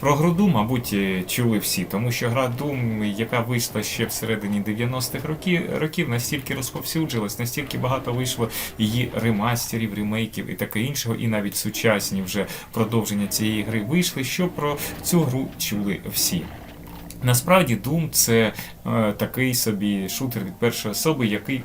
Про гру Doom, мабуть, е, чули всі, тому що гра Doom, яка вийшла ще всередині 90-х років, років, настільки розповсюджилась, настільки багато вийшло її ремастерів, ремейків і таке іншого, і навіть сучасні вже продовження цієї гри вийшли, що про цю гру чули всі. Насправді Doom це е, такий собі шутер від першої особи, який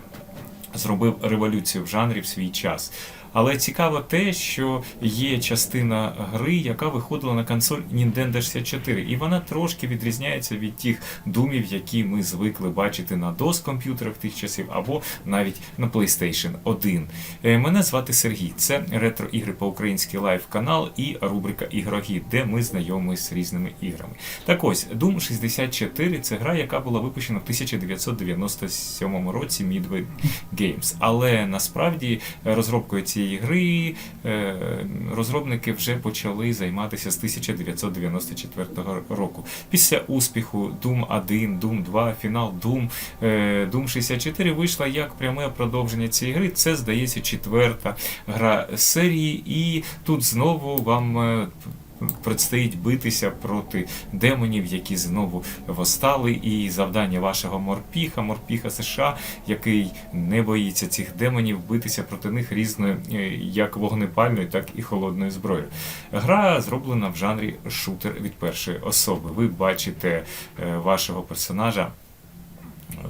зробив революцію в жанрі в свій час. Але цікаво те, що є частина гри, яка виходила на консоль Nintendo 64, і вона трошки відрізняється від тих думів, які ми звикли бачити на DOS комп'ютерах тих часів, або навіть на PlayStation 1. Е, Мене звати Сергій. Це ретро ігри по-українськи лайв канал і рубрика Ігрогід, де ми знайомимося з різними іграми. Так ось Doom 64 це гра, яка була випущена в 1997 році Midway Games. Але насправді розробкою цієї гри е, розробники вже почали займатися з 1994 року. Після успіху Doom 1, Doom 2, фінал Doom, е, Doom 64 вийшла як пряме продовження цієї гри. Це, здається, четверта гра серії, і тут знову вам. Предстоїть битися проти демонів, які знову восстали, і завдання вашого морпіха, морпіха США, який не боїться цих демонів, битися проти них різною е, як вогнепальною, так і холодною зброєю. Гра зроблена в жанрі шутер від першої особи. Ви бачите е, вашого персонажа.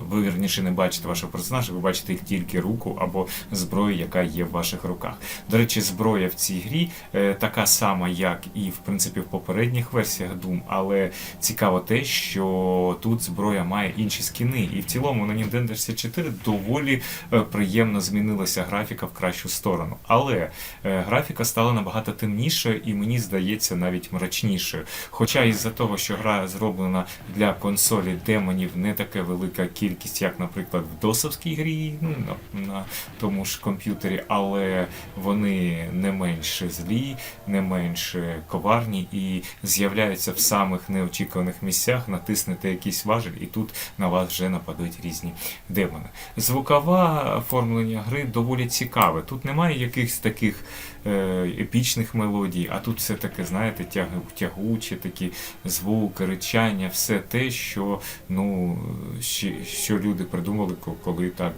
Ви вірніше не бачите вашого персонажа, ви бачите тільки руку або зброю, яка є в ваших руках. До речі, зброя в цій грі е, така сама, як і в принципі в попередніх версіях Doom, але цікаво те, що тут зброя має інші скіни. І в цілому на Nintendo 64 доволі е, приємно змінилася графіка в кращу сторону. Але е, графіка стала набагато темнішою і мені здається навіть мрачнішою. Хоча із-за того, що гра зроблена для консолі демонів не така велика кількість, як, наприклад, в досовській грі, ну, на, на тому ж комп'ютері, але вони не менш злі, не менш коварні і з'являються в самих неочікуваних місцях, натиснете якийсь важель, і тут на вас вже нападуть різні демони. Звукове оформлення гри доволі цікаве. Тут немає якихось таких е, епічних мелодій, а тут все таке, знаєте, тяг, тягуче, такі звуки, речання, все те, що, ну, що, що люди придумали, коли так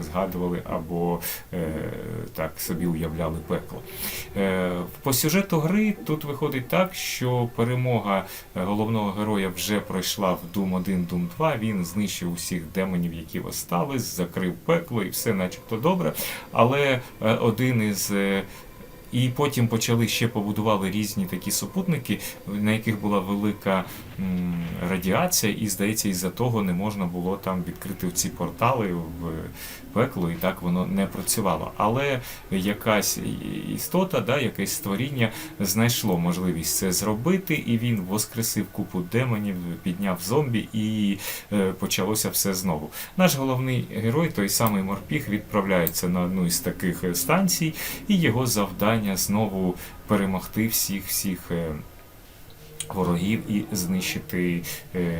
згадували або е, так собі уявляли пекло. Е, по сюжету гри тут виходить так, що перемога е, головного героя вже пройшла в Doom 1, Doom 2. Він знищив усіх демонів, які восстали, закрив пекло і все начебто добре. Але один із і потім почали ще побудували різні такі супутники, на яких була велика радіація, і здається, із-за того не можна було там відкрити ці портали в пекло, і так воно не працювало. Але якась істота, да, якесь створіння знайшло можливість це зробити, і він воскресив купу демонів, підняв зомбі, і е, почалося все знову. Наш головний герой, той самий морпіг, відправляється на одну із таких станцій, і його завдання знову перемогти всіх всіх. е, Ворогів і знищити, е,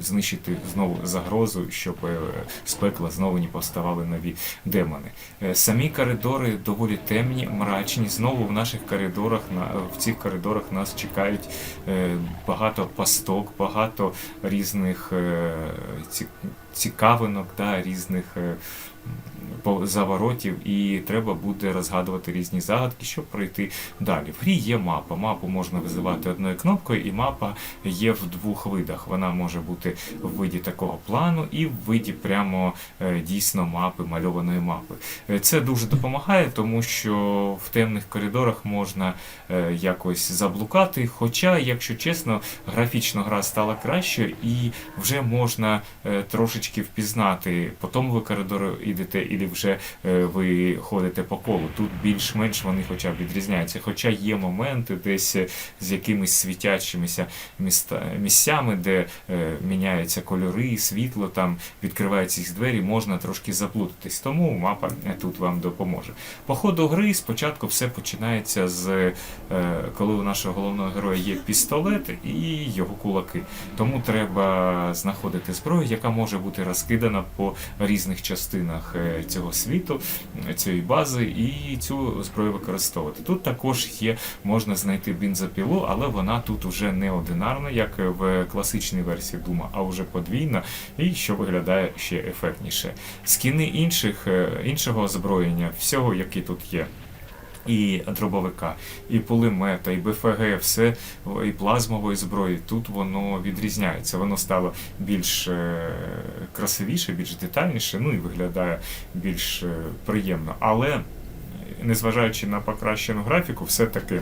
знищити знову загрозу, щоб е, з пекла знову не повставали нові демони. Е, самі коридори доволі темні, мрачні. Знову в наших коридорах на в цих коридорах нас чекають багато пасток, багато різних цікавинок, да, різних. е, заворотів, і треба буде розгадувати різні загадки, щоб пройти далі. В грі є мапа. Мапу можна визивати одною кнопкою, і мапа є в двох видах. Вона може бути в виді такого плану і в виді прямо е, дійсно мапи, мальованої мапи. Е, Це дуже допомагає, тому що в темних коридорах можна якось заблукати. Хоча, якщо чесно, графічно гра стала кращою і вже можна е, трошечки впізнати, по тому ви коридору йдете, і вже е, ви ходите по колу. Тут більш-менш вони хоча б відрізняються. Хоча є моменти десь е, з якимись світячимися місцями, де е, міняються кольори, світло, там відкриваються їх двері, можна трошки заплутатись. Тому мапа тут вам допоможе. По ходу гри спочатку все починається з коли у нашого головного героя є пістолет і його кулаки. Тому треба знаходити зброю, яка може бути розкидана по різних частинах е, цього світу, цієї бази, і цю зброю використовувати. Тут також є, можна знайти бензопілу, але вона тут уже не одинарна, як в класичній версії Дума, а вже подвійна, і що виглядає ще ефектніше. Скіни інших, е, іншого озброєння, всього, яке тут є. І дробовика, і пулемета, і БФГ, все і плазмової зброї. Тут воно відрізняється. Воно стало більш е, красивіше, більш детальніше, ну і виглядає більш е, приємно. Але е, незважаючи на покращену графіку, все-таки.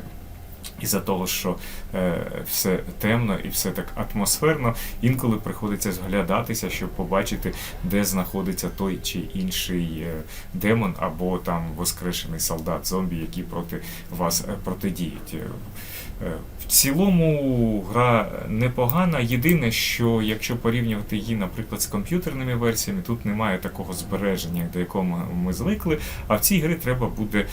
Із-за того, що е, все темно і все так атмосферно, інколи приходиться зглядатися, щоб побачити, де знаходиться той чи інший е, демон або там воскрешений солдат зомбі, які проти вас е, протидіють. Е, в цілому гра непогана. Єдине, що якщо порівнювати її, наприклад, з комп'ютерними версіями, тут немає такого збереження, до якого ми звикли. А в цій грі треба буде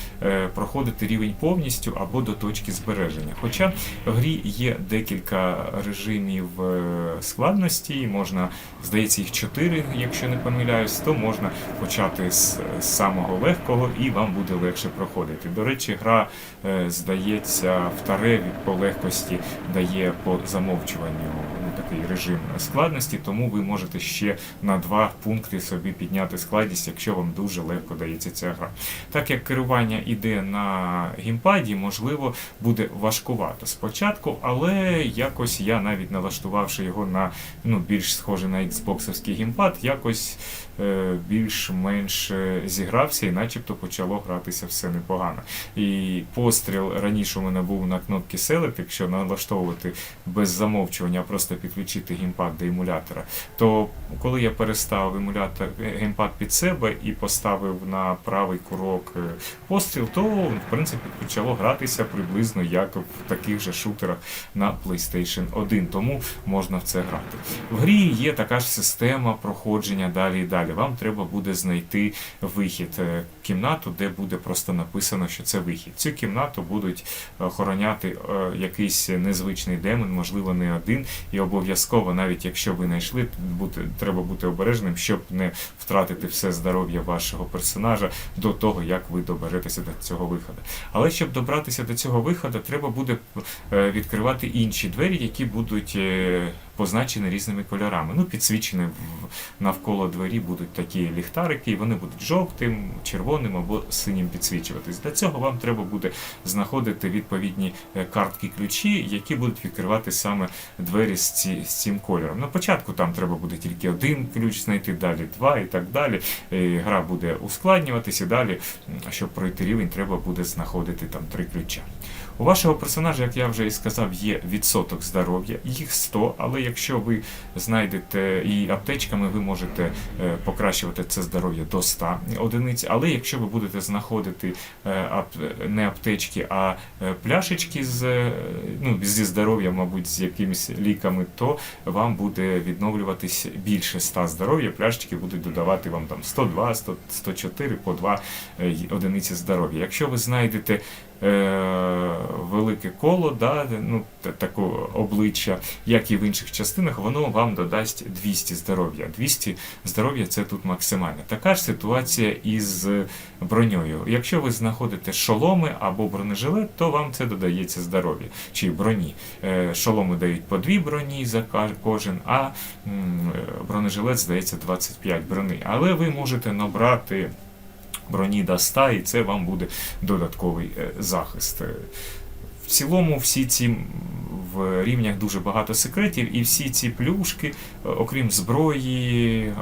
проходити рівень повністю або до точки збереження. Хоча в грі є декілька режимів е, складності, можна, здається, їх чотири, якщо не помиляюсь, то можна почати з, з самого легкого і вам буде легше проходити. До речі, гра, е, здається, в тареві по легкості дає по замовчуванню такий режим складності, тому ви можете ще на два пункти собі підняти складність, якщо вам дуже легко дається ця гра. Так як керування іде на геймпаді, можливо, буде важкувато спочатку, але якось я навіть налаштувавши його на ну, більш схожий на Xbox геймпад, якось е, більш-менш е, зігрався і начебто почало гратися все непогано. І постріл раніше у мене був на кнопці Select, якщо налаштовувати без замовчування, просто підключити геймпад до емулятора, то коли я перестав емулятор геймпад під себе і поставив на правий курок е, постріл, то в принципі почало гратися приблизно як в таких же шутерах на PlayStation 1, тому можна в це грати. В грі є така ж система проходження далі і далі. Вам треба буде знайти вихід, е, кімнату, де буде просто написано, що це вихід. Цю кімнату будуть охороняти е, якийсь незвичний демон, можливо, не один, і обов'язково, навіть якщо ви знайшли, бути, треба бути обережним, щоб не втратити все здоров'я вашого персонажа до того, як ви доберетеся до цього виходу. Але щоб добратися до цього виходу, треба буде е, відкривати інші двері, які будуть е, позначені різними кольорами. Ну, підсвічені навколо двері будуть такі ліхтарики, і вони будуть жовтим, червоним або синім підсвічуватись. Для цього вам треба буде знаходити відповідні е, картки ключі, які будуть відкривати саме двері з, ці, з цим кольором. На початку там треба буде тільки один ключ знайти, далі два і так далі. Е, Гра буде ускладнюватися, і далі, щоб пройти рівень, треба буде знаходити там три ключа. У вашого персонажа, як я вже і сказав, є відсоток здоров'я, їх 100, але якщо ви знайдете і аптечками, ви можете е, покращувати це здоров'я до 100 одиниць. Але якщо ви будете знаходити е, не аптечки, а е, пляшечки з ну, зі здоров'ям, мабуть, з якимись ліками, то вам буде відновлюватись більше 100 здоров'я. Пляшечки будуть додавати вам там 102, 100, 104 по 2 е, одиниці здоров'я. Якщо ви знайдете велике коло, да, ну, та- обличчя, як і в інших частинах, воно вам додасть 200 здоров'я. 200 здоров'я це тут максимально. Така ж ситуація із броньою. Якщо ви знаходите шоломи або бронежилет, то вам це додається здоров'я чи броні. Е, Шоломи дають по дві броні за кожен, а м, бронежилет здається 25 брони. Але ви можете набрати броні до 100, і це вам буде додатковий е, захист. Е, В цілому, всі ці в рівнях дуже багато секретів, і всі ці плюшки, е, окрім зброї, е,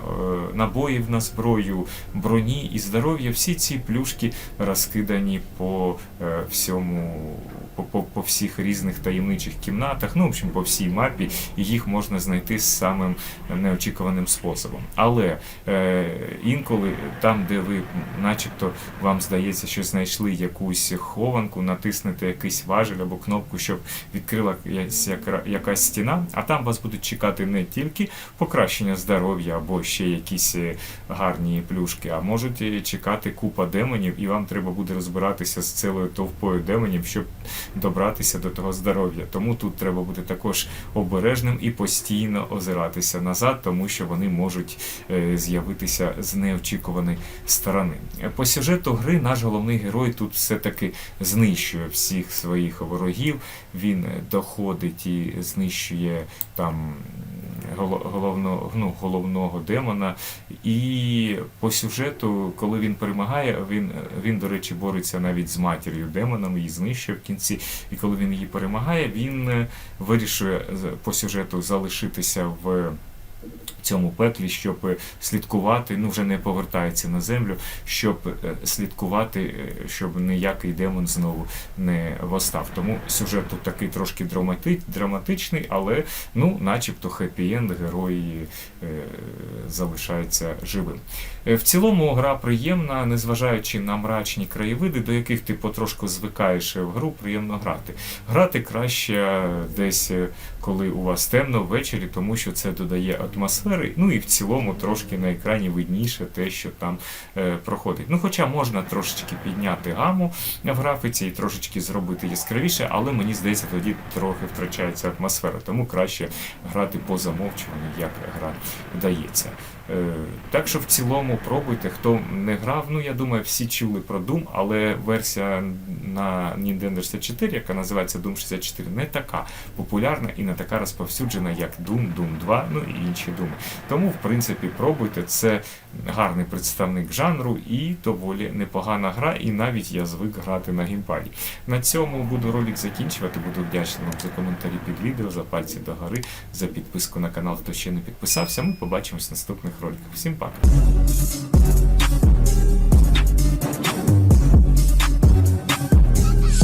набоїв на зброю, броні і здоров'я, всі ці плюшки розкидані по е, всьому, по, по, по всіх різних таємничих кімнатах, ну, в общем, по всій мапі, і їх можна знайти самим неочікуваним способом. Але е, інколи там, де ви, начебто, вам здається, що знайшли якусь хованку, натиснете якийсь важель або кнопку, щоб відкрила якась- яка- якась стіна, а там вас будуть чекати не тільки покращення здоров'я або ще якісь е, гарні плюшки, а можуть е, чекати купа демонів, і вам треба буде розбиратися з цілою товпою демонів, щоб добратися до того здоров'я. Тому тут треба бути також обережним і постійно озиратися назад, тому що вони можуть е, з'явитися з неочікуваної сторони. По сюжету гри наш головний герой тут все-таки знищує всіх своїх ворогів. Він е, доходить і знищує там головного, ну, головного демона. І по сюжету, коли він перемагає, він, він, до речі, бореться навіть з матір'ю демоном, її знищує в кінці. І коли він її перемагає, він е, вирішує по сюжету залишитися в цьому пеклі, щоб е, слідкувати, ну вже не повертається на землю, щоб е, слідкувати, е, щоб ніякий демон знову не восстав. Тому сюжет тут такий трошки драматичний, але ну, начебто хеппі-енд, герой е, залишається живим. В цілому гра приємна, незважаючи на мрачні краєвиди, до яких ти потрошку звикаєш в гру, приємно грати. Грати краще десь, коли у вас темно ввечері, тому що це додає атмосфери. Ну і в цілому трошки на екрані видніше те, що там е, проходить. Ну, хоча можна трошечки підняти гаму в графіці і трошечки зробити яскравіше, але мені здається, тоді трохи втрачається атмосфера, тому краще грати по замовчуванню, як гра вдається. Е, Так що в цілому пробуйте, хто не грав, ну я думаю, всі чули про Doom, але версія на Nintendo 64, яка називається Doom 64, не така популярна і не така розповсюджена, як Doom, Doom 2, ну і інші Doom. Тому, в принципі, пробуйте, це гарний представник жанру і доволі непогана гра, і навіть я звик грати на геймпаді. На цьому буду ролик закінчувати. Буду вдячний вам за коментарі під відео, за пальці догори, за підписку на канал, хто ще не підписався. Ми побачимось в наступних роликах. Всім пока!